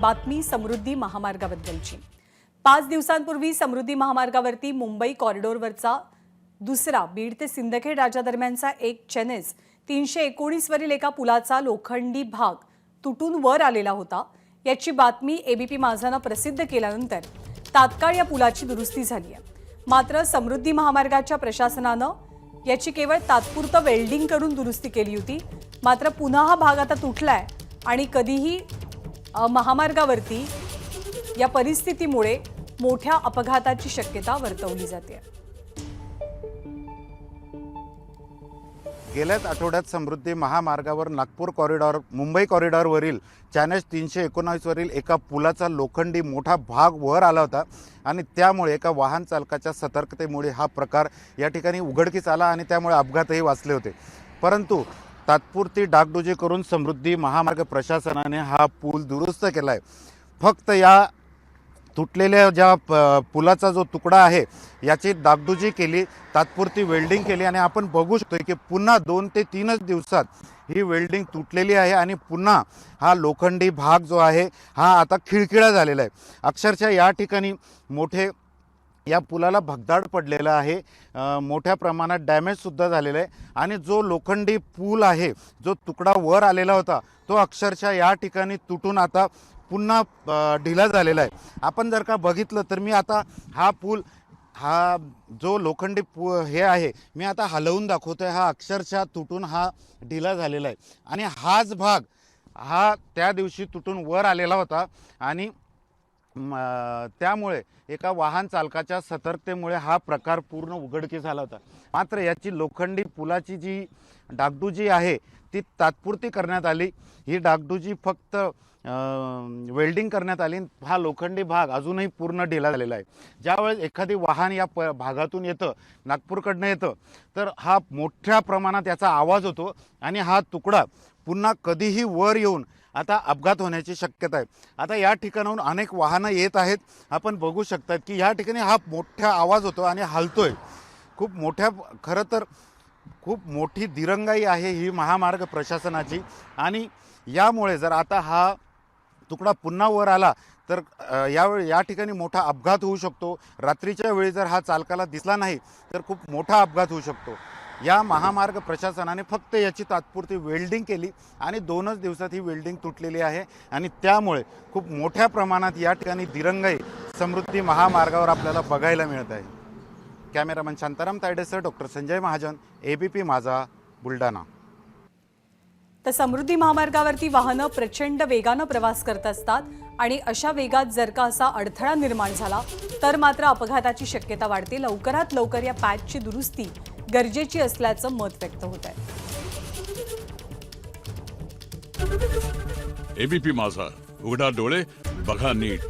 बातमी समृद्धी महामार्गाबद्दलची. पाच दिवसांपूर्वी समृद्धी महामार्गावरती मुंबई कॉरिडॉरवरचा दुसरा बीड ते सिंदखेड राजादरम्यानचा एक चेनेस तीनशे एकोणीसवरील एका पुलाचा लोखंडी भाग तुटून वर आलेला होता. याची बातमी एबीपी माझानं प्रसिद्ध केल्यानंतर तात्काळ या पुलाची दुरुस्ती झाली आहे. मात्र समृद्धी महामार्गाच्या प्रशासनानं याची केवळ तात्पुरतं वेल्डिंग करून दुरुस्ती केली होती. मात्र पुन्हा हा भाग आता तुटलाय आणि कधीही महामार्गावरती या परिस्थितीमुळे मोठ्या अपघाताची शक्यता वर्तवली जाते. गेल्याच आठवड्यात समृद्धी महामार्गावर नागपूर कॉरिडॉर मुंबई कॉरिडॉरवरील चॅनेज तीनशे एकोणावीसवरील एका पुलाचा लोखंडी मोठा भाग वर आला होता आणि त्यामुळे एका वाहन चालकाच्या सतर्कतेमुळे हा प्रकार या ठिकाणी उघडकीस आला आणि त्यामुळे अपघातही वाचले होते. परंतु तात्पुरती डागडुजी करून समृद्धी महामार्ग प्रशासनाने हा पूल दुरुस्त केला आहे फक्त या तुटलेल्या ज्या प- पुलाचा जो तुकडा आहे याची डागडुजी केली तात्पुरती वेल्डिंग केली आणि आपण बघू शकतो की पुन्हा दोन ते तीनच दिवसात ही वेल्डिंग तुटलेली आहे आणि पुन्हा हा लोखंडी भाग जो आहे हा आता खिळखिळा झालेला आहे. अक्षरशः या ठिकाणी मोठे या पुलाला भगदाड पडलेला आहे. मोठ्या प्रमाणात डॅमेजसुद्धा झालेला आहे. आणि जो लोखंडी पूल आहे जो तुकडा वर आलेला होता तो अक्षरशः या ठिकाणी तुटून आता पुन्हा ढिला झालेला आहे. आपण जर का बघितलं तर मी आता हा पूल हा जो लोखंडी पू हे आहे मी आता हलवून दाखवतो आहे हा अक्षरशः तुटून हा ढिला झालेला आहे. आणि हाच भाग हा त्या दिवशी तुटून वर आलेला होता. आणि त्यामुळे एका वाहन चालकाच्या सतर्कतेमुळे हा प्रकार पूर्ण उघडकीस झाला होता. मात्र याची लोखंडी पुलाची जी डागडुजी आहे ती तात्पुरती करण्यात आली. ही डागडुजी फक्त वेल्डिंग करण्यात आली. हा लोखंडी भाग अजूनही पूर्ण ढिला झालेला आहे. ज्यावेळेस एखादी वाहन या प भागातून येतं नागपूरकडनं येतं तर हा मोठ्या प्रमाणात याचा आवाज होतो आणि हा तुकडा पुन्हा कधीही वर येऊन आता अपघात होण्याची शक्यता आहे. आता या ठिकाणाहून अनेक वाहनं येत आहेत. आपण बघू शकतात की या ठिकाणी हा मोठा आवाज होतो आणि हलतोय. खूप मोठ्या खरं तर खूप मोठी दिरंगाई आहे ही महामार्ग प्रशासनाची. आणि यामुळे जर आता हा तुकडा पुन्हा वर आला तर यावेळी या ठिकाणी मोठा अपघात होऊ शकतो. रात्रीच्या वेळी जर हा चालकाला दिसला नाही तर खूप मोठा अपघात होऊ शकतो. या महामार्ग प्रशासनाने फक्त याची तात्पुरती वेल्डिंग केली आणि दोनच दिवसात ही वेल्डिंग तुटलेली आहे. आणि त्यामुळे खूप मोठ्या प्रमाणात या ठिकाणी दिरंगाई समृद्धी महामार्गावर आपल्याला बघायला मिळत आहे. कॅमेरामन शांताराम तायडेसह डॉक्टर संजय महाजन एबीपी माझा बुलढाणा. तर समृद्धी महामार्गावरती वाहनं प्रचंड वेगानं प्रवास करत असतात आणि अशा वेगात जर का असा अडथळा निर्माण झाला तर मात्र अपघाताची शक्यता वाढते. लवकरात लवकर या पॅचची दुरुस्ती गरजेची असल्याचं मत व्यक्त होत आहे. एबीपी माझा. उघडा डोळे बघा नीट.